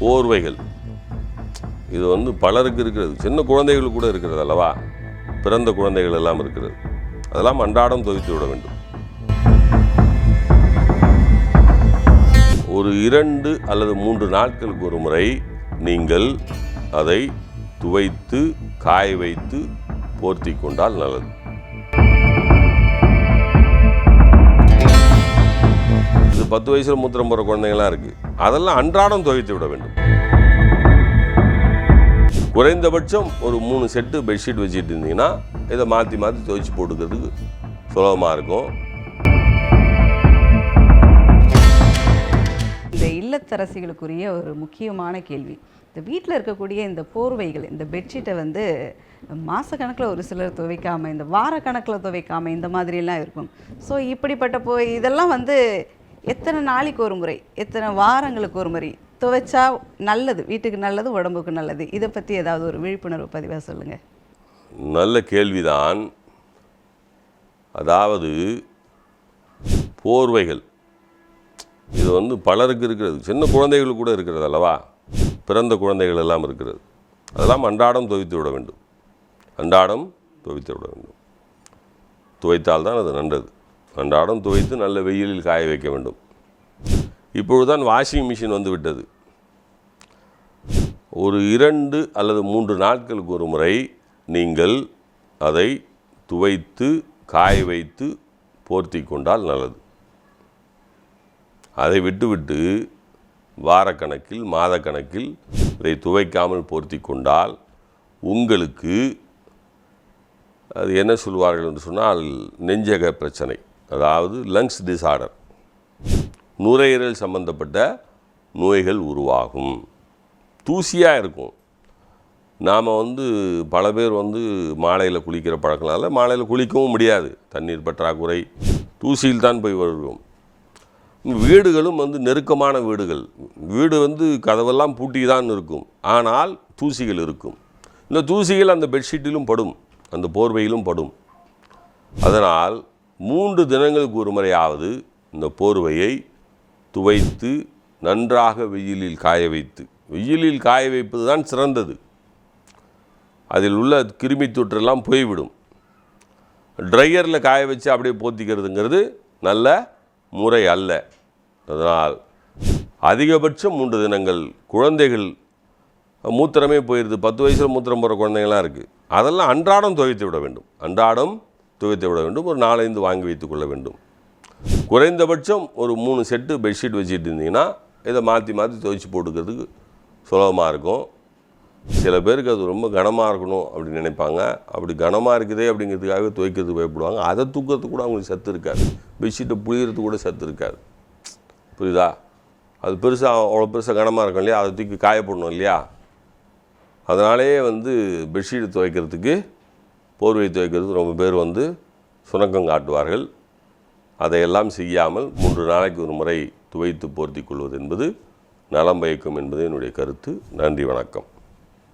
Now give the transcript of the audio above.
போர்வைகள் இது வந்து பலருக்கு இருக்கிறது. சின்ன குழந்தைகள் கூட இருக்கிறது அல்லவா? பிறந்த குழந்தைகள் எல்லாம் இருக்கிறது. அதெல்லாம் அன்றாடம் துவைத்து விட வேண்டும். ஒரு இரண்டு அல்லது மூன்று நாட்களுக்கு ஒரு முறை நீங்கள் அதை துவைத்து காய வைத்து போர்த்தி கொண்டால் நல்லது. பத்து வயசில் மூத்திரம் போகிற குழந்தைங்களாம் இருக்குது அதெல்லாம் அன்றாடம் துவைத்து விட வேண்டும். குறைந்தபட்சம் ஒரு மூணு செட்டு பெட்ஷீட் வச்சுட்டு இருந்தீங்கன்னா இதை மாற்றி மாற்றி துவைச்சு போட்டுக்கிறதுக்கு சுலபமாக இருக்கும். இந்த இல்லத்தரசிகளுக்குரிய ஒரு முக்கியமான கேள்வி. இந்த வீட்டில் இருக்கக்கூடிய இந்த போர்வைகள் இந்த பெட்ஷீட்டை வந்து மாதக்கணக்கில் ஒரு சிலர் துவைக்காமல் இந்த வாரக்கணக்கில் துவைக்காமல் இந்த மாதிரிலாம் இருக்கும். ஸோ இப்படிப்பட்ட போ இதெல்லாம் வந்து எத்தனை நாளைக்கு ஒரு முறை எத்தனை வாரங்களுக்கு ஒரு முறை துவைச்சா நல்லது வீட்டுக்கு நல்லது உடம்புக்கு நல்லது? இதை பற்றி ஏதாவது ஒரு விழிப்புணர்வு பதிவாக சொல்லுங்கள் நல்ல கேள்விதான். அதாவது போர்வைகள். இது வந்து பலருக்கு இருக்கிறது. சின்ன குழந்தைகள் கூட இருக்கிறது அல்லவா? பிறந்த குழந்தைகள் எல்லாம் இருக்கிறது. அதெல்லாம் அன்றாடம் துவைத்து விட வேண்டும். அன்றாடம் துவைத்து விட வேண்டும். துவைத்தால்தான் அது நல்லது அன்றாடம் துவைத்து நல்ல வெயிலில் காய வைக்க வேண்டும். இப்பொழுதுதான் வாஷிங் மிஷின் வந்துவிட்டது ஒரு இரண்டு அல்லது மூன்று நாட்களுக்கு ஒரு முறை நீங்கள் அதை துவைத்து காய வைத்து போர்த்தி கொண்டால் நல்லது. அதை விட்டுவிட்டு வாரக்கணக்கில் மாதக்கணக்கில் இதை துவைக்காமல் போர்த்தி கொண்டால் உங்களுக்கு அது என்ன சொல்வார்கள் என்று சொன்னால் நெஞ்சக பிரச்சனை. அதாவது லங்ஸ் டிசார்டர் நுரையீரல் சம்பந்தப்பட்ட நோய்கள் உருவாகும். தூசியாக இருக்கும். நாம் வந்து பல பேர் வந்து மாலையில் குளிக்கிற பழக்கனால மாலையில் குளிக்கவும் முடியாது. தண்ணீர் பற்றாக்குறை தூசியில் தான் போய் வருவோம் வீடுகளும் வந்து நெருக்கமான வீடுகள். வீடு வந்து கதவெல்லாம் பூட்டி தான் இருக்கும். ஆனால் தூசிகள் இருக்கும். இந்த தூசிகள் அந்த பெட்ஷீட்டிலும் படும். அந்த போர்வையிலும் படும். அதனால் மூன்று தினங்களுக்கு ஒரு முறையாவது இந்த போர்வையை துவைத்து நன்றாக வெயிலில் காய வைத்து. வெயிலில் காய வைப்பது தான் சிறந்தது. அதில் உள்ள கிருமி தொற்றெல்லாம் போய்விடும். ட்ரையரில் காய வச்சு அப்படியே போத்திக்கிறதுங்கிறது நல்ல முறை அல்ல. அதனால் அதிகபட்சம் மூன்று தினங்கள் குழந்தைகள் மூத்திரமே போயிடுது பத்து வயசில் மூத்திரம் போகிற குழந்தைங்களாம் இருக்குது அதெல்லாம் அன்றாடம் துவைத்து விட வேண்டும். அன்றாடம் துவைத்து விட வேண்டும் ஒரு நாலஞ்சு வாங்கி வைத்துக் கொள்ள வேண்டும். குறைந்தபட்சம் ஒரு மூணு செட்டு பெட்ஷீட் வச்சுட்டு இருந்தீங்கன்னா இதை மாற்றி மாற்றி துவைச்சி போட்டுக்கிறதுக்கு சுலபமாக இருக்கும். சில பேருக்கு அது ரொம்ப கனமாக இருக்கணும் அப்படின்னு நினைப்பாங்க. அப்படி கனமாக இருக்குதே அப்படிங்கிறதுக்காகவே துவைக்கிறதுக்கு பயப்படுவாங்க. அதை தூக்கிறதுக்கு கூட அவங்களுக்கு சத்து இருக்காது. பெட்ஷீட்டை புளியறதுக்கு கூட சத்து இருக்காது. புரியுதா? அது பெருசாக அவ்வளோ பெருசாக கனமாக இருக்கும் இல்லையா? அதை தூக்கி காயப்படணும் இல்லையா? அதனாலேயே வந்து பெட்ஷீட் துவைக்கிறதுக்கு போர்வை வைக்கிறது ரொம்ப பேர் வந்து சுணக்கம் காட்டுவார்கள். அதையெல்லாம் செய்யாமல் மூன்று நாளைக்கு ஒரு முறை துவைத்து போர்த்தி கொள்வது என்பது நலம் பயக்கும் என்பது என்னுடைய கருத்து. நன்றி வணக்கம்.